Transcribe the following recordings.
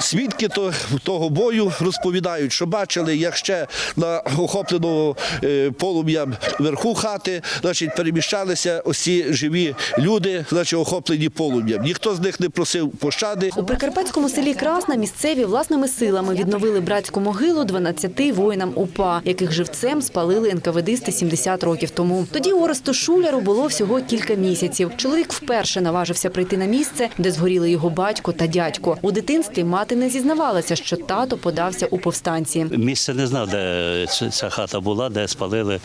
Свідки то- того бою розповідають, що бачили, як ще на охопленому е, полум'ям верху хати значить, переміщалися усі живі люди, значить, охоплені полум'ям. Ніхто з них не просив пощади. У прикарпатському селі Красна місцеві власними силами відновили братську могилу 12 воїнам УПА, яких живцем спалили НКВДисти 70 років тому. Тоді Оресту Шуляру було всього кілька місяців. Чоловік вперше наважився прийти на місце, де згоріли його батько та дядько. У дитинстві мати не зізнавалася, що тато подався у повстанці. Місце не знав, де ця хата була, де спалили.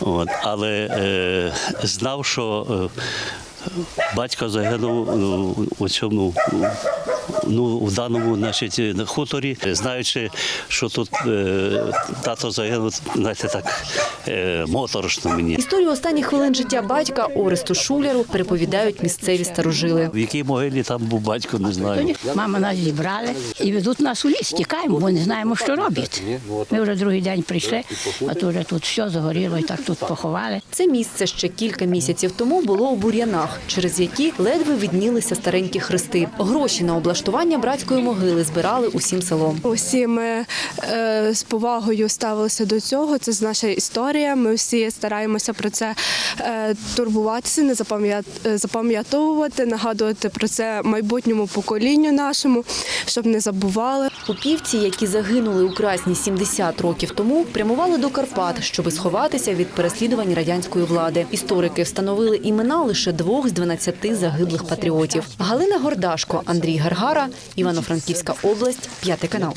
От. Але е, знав, що е, батько загинув ну, у цьому. Ну, в даному значить, хуторі, знаючи, що тут е, тато загинув, знаєте, так е, моторошно мені. Історію останніх хвилин життя батька Оресту Шуляру переповідають місцеві старожили. В якій могилі там був батько, не знаю. Мама нас зібрали і ведуть нас у ліс. Тікаємо, бо не знаємо, що робити. Ми вже другий день прийшли, а то вже тут все загоріло і так тут поховали. Це місце ще кілька місяців тому було у бур'янах, через які ледве віднілися старенькі хрести. Гроші на облаштування братської могили збирали усім селом. Усі ми е, з повагою ставилися до цього. Це ж наша історія. Ми всі стараємося про це е, турбуватися, не е, запам'ятовувати, нагадувати про це майбутньому поколінню нашому, щоб не забували. Упівці, які загинули у Красні 70 років тому, прямували до Карпат, щоби сховатися від переслідувань радянської влади. Історики встановили імена лише двох з 12 загиблих патріотів: Галина Гордашко, Андрій Гаргара, Івано-Франківська область, п'ятий канал.